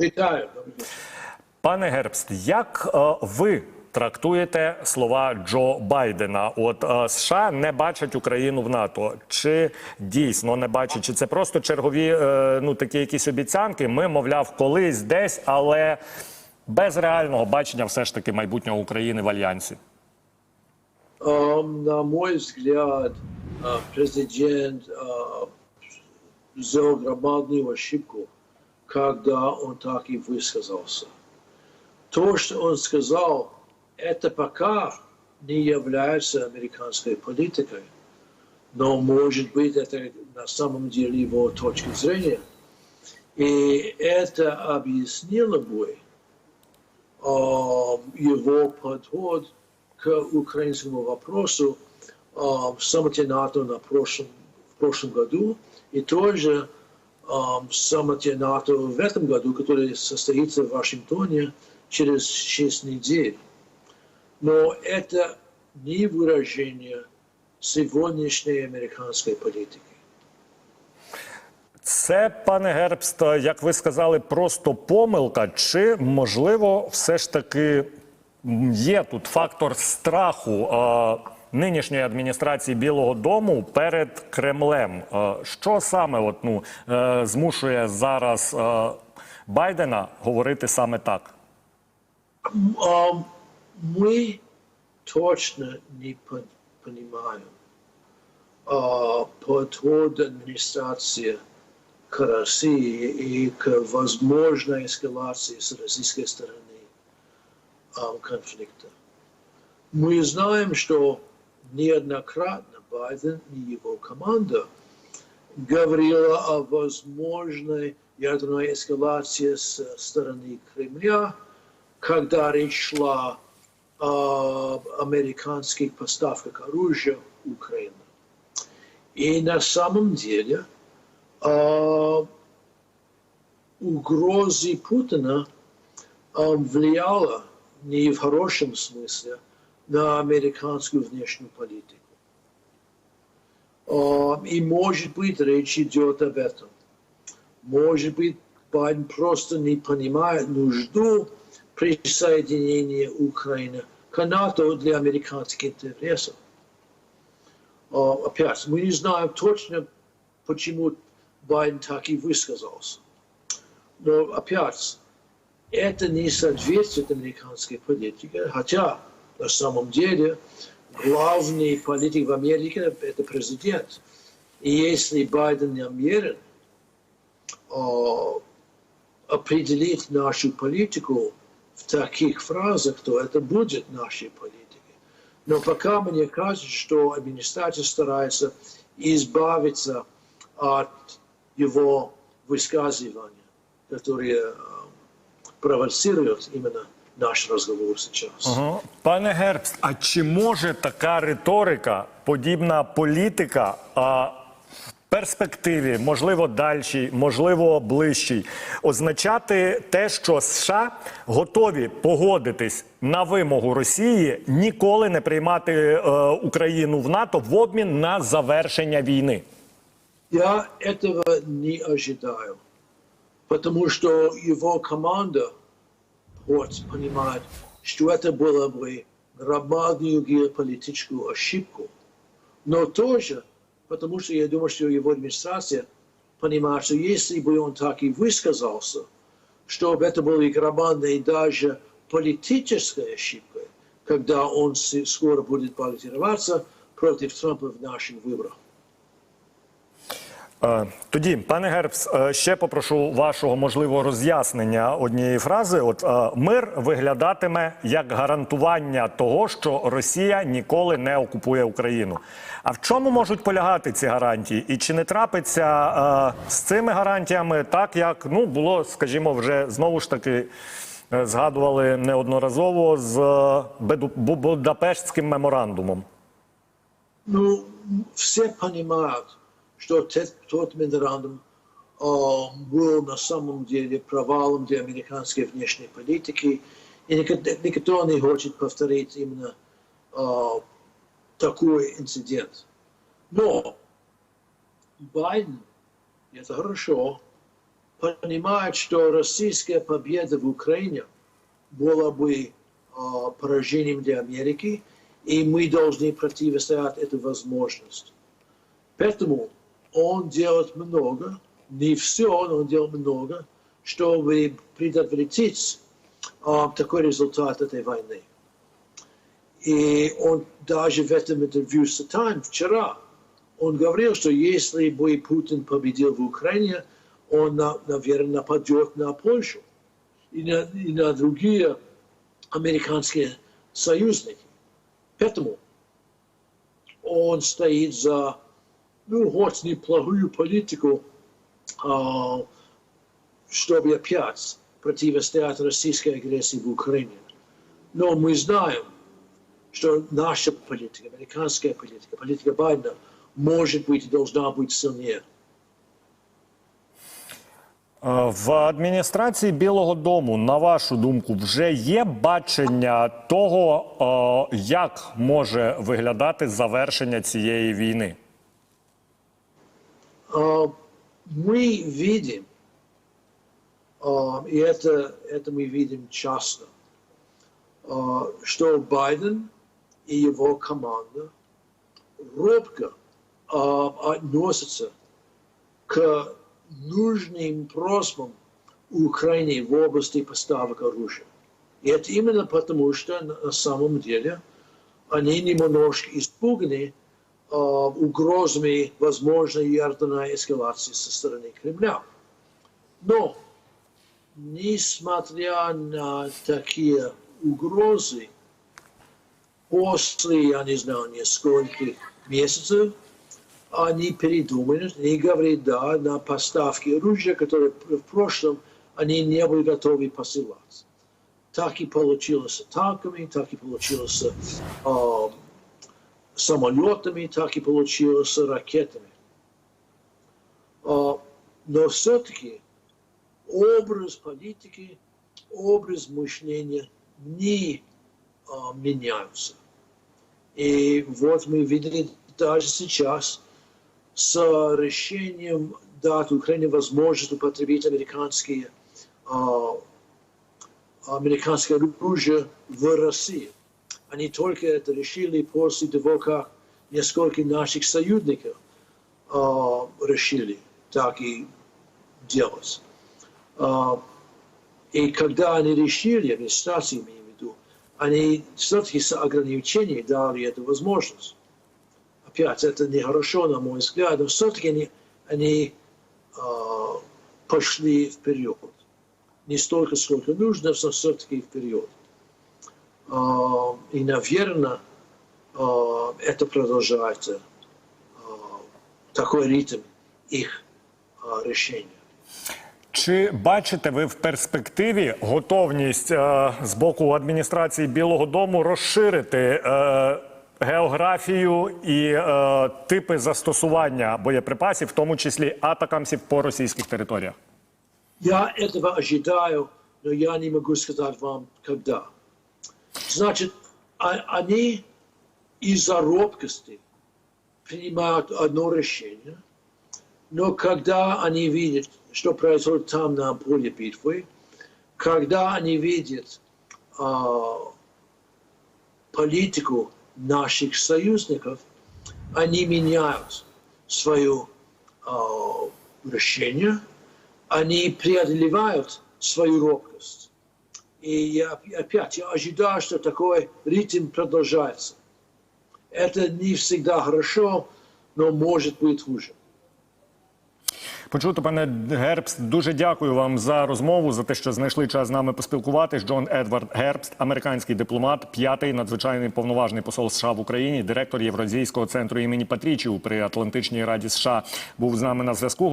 Вітаю. Пане Гербст, як е, ви трактуєте слова Джо Байдена? От е, США не бачать Україну в НАТО. Чи дійсно не бачать? Чи це просто чергові е, ну такі якісь обіцянки? Ми, мовляв, колись десь, але без реального бачення все ж таки майбутнього України в альянсі. Um, на мой взгляд, uh, президент uh, сделал громадную ошибку, когда он так и высказался. То, что он сказал, это пока не является американской политикой, но, может быть, это на самом деле его точка зрения. И это объяснило бы а, его подход к украинскому вопросу в саммите НАТО на прошлом, в прошлом году и тоже саммите НАТО в этом году, который состоится в Вашингтоне через 6 недель. Но это не выражение сегодняшней американской политики. Це, пане Гербст, як ви сказали, просто помилка. Чи можливо, все ж таки м, є тут фактор страху е, нинішньої адміністрації Білого Дому перед Кремлем? Е, що саме от, ну, е, змушує зараз е, Байдена говорити саме так? А, мы точно не пон- понимаем а, подход администрации к России и к возможной эскалации с российской стороны а, конфликта. Мы знаем, что неоднократно Байден и его команда говорила о возможной ядерной эскалации с стороны Кремля, когда речь шла о американских поставках оружия в Украину. И на самом деле а, угрозы Путина а, влияла не в хорошем смысле на американскую внешнюю политику. И может быть речь идет об этом. Может быть, Байден просто не понимает нужду присоединения Украины к НАТО для американских интересов. Опять, мы не знаем точно, почему Байден так и высказался. Но опять, это не соответствует американской политике, хотя на самом деле главный политик в Америке – это президент. И если Байден намерен а, определить нашу политику в таких фразах, то это будет нашей политикой. Но пока мне кажется, что администрация старается избавиться от его высказывания, которые э, провоцируют именно наш разговор сейчас. Пане Гербст, а чи може така риторика, подібна політика, а в перспективі, можливо, дальшій, можливо, ближчій, означати те, що США готові погодитись на вимогу Росії ніколи не приймати е, Україну в НАТО в обмін на завершення війни? Я этого не ожидаю, потому что его команда вот, понимает, что это было бы громадную геополитическую ошибку. Но тоже, потому что я думаю, что его администрация понимает, что если бы он так и высказался, чтобы это было громадной даже политической ошибкой, когда он скоро будет баллотироваться против Трампа в наших выборах. Е, Тоді, пане Гербс, е, ще попрошу вашого можливого роз'яснення однієї фрази. От е, мир виглядатиме як гарантування того, що Росія ніколи не окупує Україну. А в чому можуть полягати ці гарантії? І чи не трапиться з цими гарантіями так, як ну було, скажімо, вже знову ж таки згадували неодноразово з Будапештським меморандумом? Ну, все понимают, что те- тот меморандум а, был на самом деле провалом для американской внешней политики, и никто, не хочет повторить именно а, такой инцидент. Но Байден, это хорошо, понимают, что российская победа в Украине была бы а, поражением для Америки, и мы должны противостоять этой возможности. Поэтому он делает много, не все, но он делает много, чтобы предотвратить а, такой результат этой войны. И он даже в этом интервью с Time вчера, он говорил, что если бы Путин победил в Украине, он, на- наверное, нападет на Польшу и на, и на другие американские союзники. Поэтому он стоит за, ну, хоть неплохую политику, а, чтобы опять противостоять российской агрессии в Украине. Но мы знаем, что наша политика, американская политика, политика Байдена, может быть и должна быть сильнее. Е, В адміністрації Білого Дому, на вашу думку, вже є бачення того, е, як може виглядати завершення цієї війни? А, мы видим, а, и это, это мы видим часто, а, что Байден и его команда робко относятся к нужным просьбам Украины в области поставок оружия. И это именно потому, что на самом деле они немножко испуганы угрозами возможной ядерной эскалации со стороны Кремля. Но, несмотря на такие угрозы, после, я не знаю, нескольких месяцев, они передумают, они говорят да на поставки оружия, которые в прошлом они не были готовы посылать. Так и получилось с танками, так и получилось а, самолетами, так и получилось с ракетами. А, но все-таки образ политики, образ мышления не а, меняются. И вот мы видели даже сейчас с решением дать Украине возможность употребить американские, а, американское оружие в России. Они только это решили после того, как несколько наших союзников а, решили так и делать. А, и когда они решили, администрация имею в виду, они все-таки с ограничением дали эту возможность. Опять, это нехорошо, на мой взгляд, но все-таки они, они а, пошли вперед. Не столько, сколько нужно, но все-таки вперед. И, наверное, это продолжается, такой ритм их решения. Чи бачите ви в перспективі готовність е, з боку адміністрації Білого Дому розширити е, географію і е, типи застосування боєприпасів, в тому числі атакамсів по російських територіях? Я этого ожидаю, но я не могу сказать вам, когда. Значит, а- они из-за робкости принимают одно решение, но когда они видят, что происходит там на поле битвы, когда они видят а, политику наших союзников, они меняют свое а, решение, они преодолевают свою робкость. И опять я ожидаю, что такой ритм продолжается. Это не всегда хорошо, но может быть хуже. Почуто, пане Гербст, дуже дякую вам за розмову, за те, що знайшли час з нами поспілкуватись. Джон Едвард Гербст, американський дипломат, п'ятий надзвичайний повноважний посол США в Україні, директор Євразійського центру імені Патрічів при Атлантичній раді США, був з нами на зв'язку.